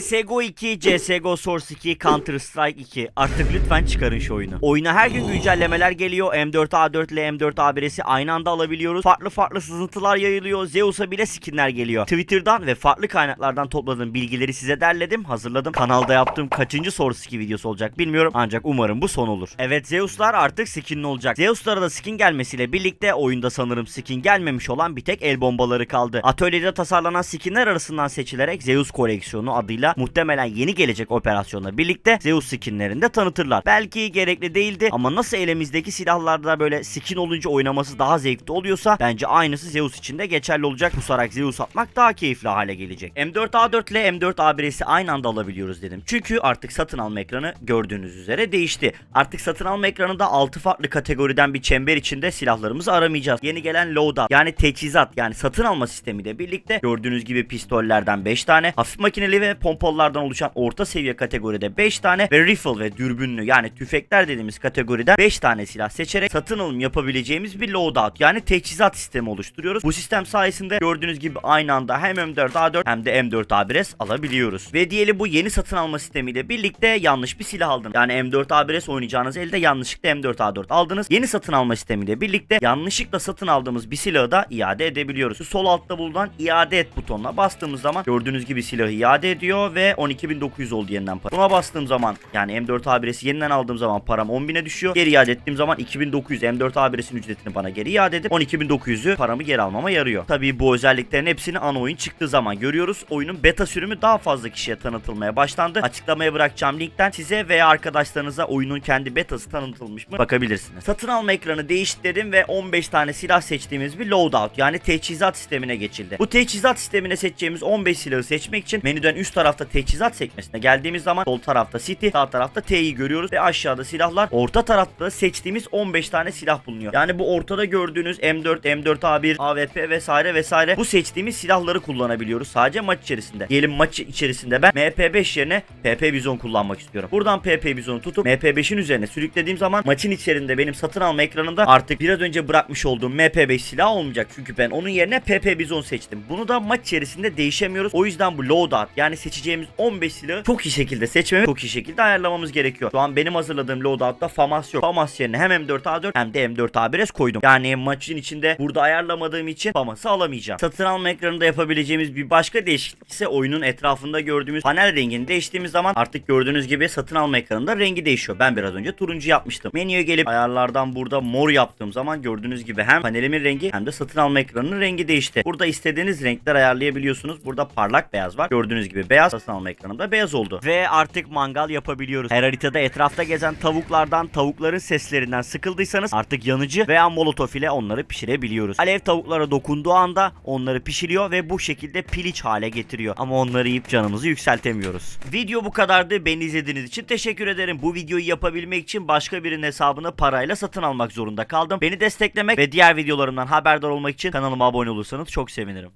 CSGO 2, CSGO Source 2, Counter Strike 2. Artık lütfen çıkarın şu oyunu. Oyuna her gün güncellemeler geliyor. M4A4 ile M4A1'si aynı anda alabiliyoruz. Farklı farklı sızıntılar yayılıyor. Zeus'a bile skinler geliyor. Twitter'dan ve farklı kaynaklardan topladığım bilgileri size derledim, hazırladım. Kanalda yaptığım kaçıncı Source 2 videosu olacak bilmiyorum. Ancak umarım bu son olur. Evet Zeus'lar artık skinli olacak. Zeus'lara da skin gelmesiyle birlikte oyunda sanırım skin gelmemiş olan bir tek el bombaları kaldı. Atölyede tasarlanan skinler arasından seçilerek Zeus koleksiyonu adıyla muhtemelen yeni gelecek operasyonla birlikte Zeus skinlerini de tanıtırlar. Belki gerekli değildi ama nasıl elimizdeki silahlarda böyle skin olunca oynaması daha zevkli oluyorsa bence aynısı Zeus için de geçerli olacak. Pusarak Zeus atmak daha keyifli hale gelecek. M4A4 ile M4A1'si aynı anda alabiliyoruz dedim. Çünkü artık satın alma ekranı gördüğünüz üzere değişti. Artık satın alma ekranında 6 farklı kategoriden bir çember içinde silahlarımızı aramayacağız. Yeni gelen loadout yani teçhizat yani satın alma sistemiyle birlikte gördüğünüz gibi pistollerden 5 tane, hafif makineli ve pompalılardan oluşan orta seviye kategoride 5 tane ve rifle ve dürbünlü yani tüfekler dediğimiz kategoriden 5 tane silah seçerek satın alım yapabileceğimiz bir loadout yani teçhizat sistemi oluşturuyoruz. Bu sistem sayesinde gördüğünüz gibi aynı anda hem M4A4 hem de M4A1S alabiliyoruz. Ve diyelim bu yeni satın alma sistemiyle birlikte yanlış bir silah aldınız. Yani M4A1S oynayacağınız elde yanlışlıkla M4A4 aldınız. Yeni satın alma sistemiyle birlikte yanlışlıkla satın aldığımız bir silahı da iade edebiliyoruz. Şu sol altta bulunan iade et butonuna bastığımız zaman gördüğünüz gibi silahı iade ediyor ve 12.900 oldu yeniden para. Buna bastığım zaman yani M4A1S'i yeniden aldığım zaman param 10.000'e düşüyor. Geri iade ettiğim zaman 2900 M4A1S'in ücretini bana geri iade edip 12.900'ü paramı geri almama yarıyor. Tabii bu özelliklerin hepsini ana oyun çıktığı zaman görüyoruz. Oyunun beta sürümü daha fazla kişiye tanıtılmaya başlandı. Açıklamaya bırakacağım linkten size veya arkadaşlarınıza oyunun kendi betası tanıtılmış mı bakabilirsiniz. Satın alma ekranı değişti dedim ve 15 tane silah seçtiğimiz bir loadout yani teçhizat sistemine geçildi. Bu teçhizat sistemine seçeceğimiz 15 silahı seçmek için menüden üst tarafta teçhizat sekmesine geldiğimiz zaman sol tarafta City, sağ tarafta T'yi görüyoruz ve aşağıda silahlar. Orta tarafta seçtiğimiz 15 tane silah bulunuyor. Yani bu ortada gördüğünüz M4, M4A1, AWP vesaire vesaire bu seçtiğimiz silahları kullanabiliyoruz sadece maç içerisinde. Diyelim maç içerisinde ben MP5 yerine PP Bizon kullanmak istiyorum. Buradan PP Bizon'u tutup MP5'in üzerine sürüklediğim zaman maçın içerisinde benim satın alma ekranında artık biraz önce bırakmış olduğum MP5 silah olmayacak. Çünkü ben onun yerine PP Bizon seçtim. Bunu da maç içerisinde değişemiyoruz. O yüzden bu loadout yani seçeceğimiz 15 silahı çok iyi şekilde seçmemiz, çok iyi şekilde ayarlamamız gerekiyor. Şu an benim hazırladığım loadout'ta FAMAS yok. FAMAS yerine hem M4A4 hem de M4A1S koydum. Yani maçın içinde burada ayarlamadığım için FAMAS'ı alamayacağım. Satın alma ekranında yapabileceğimiz bir başka değişiklik ise oyunun etrafında gördüğümüz panel rengini değiştiğimiz zaman artık gördüğünüz gibi satın alma ekranında rengi değişiyor. Ben biraz önce turuncu yapmıştım. Menüye gelip ayarlardan burada mor yaptığım zaman gördüğünüz gibi hem panelimin rengi hem de satın alma ekranının rengi değişti. Burada istediğiniz renkler ayarlayabiliyorsunuz. Burada parlak beyaz var. Gördüğünüz gibi beyaz satın alma ekranında beyaz oldu. Ve artık mangal yapabiliyoruz. Her haritada etrafta gezen tavuklardan, tavukların seslerinden sıkıldıysanız artık yanıcı veya molotof ile onları pişirebiliyoruz. Alev tavuklara dokunduğu anda onları pişiriyor ve bu şekilde piliç hale getiriyor. Ama onları yiyip canımızı yükseltemiyoruz. Video bu kadardı. Beni izlediğiniz için teşekkür ederim. Bu videoyu yapabilmek için başka birinin hesabını parayla satın almak zorunda kaldım. Beni desteklemek ve diğer videolarımdan haberdar olmak için kanalıma abone olursanız çok sevinirim.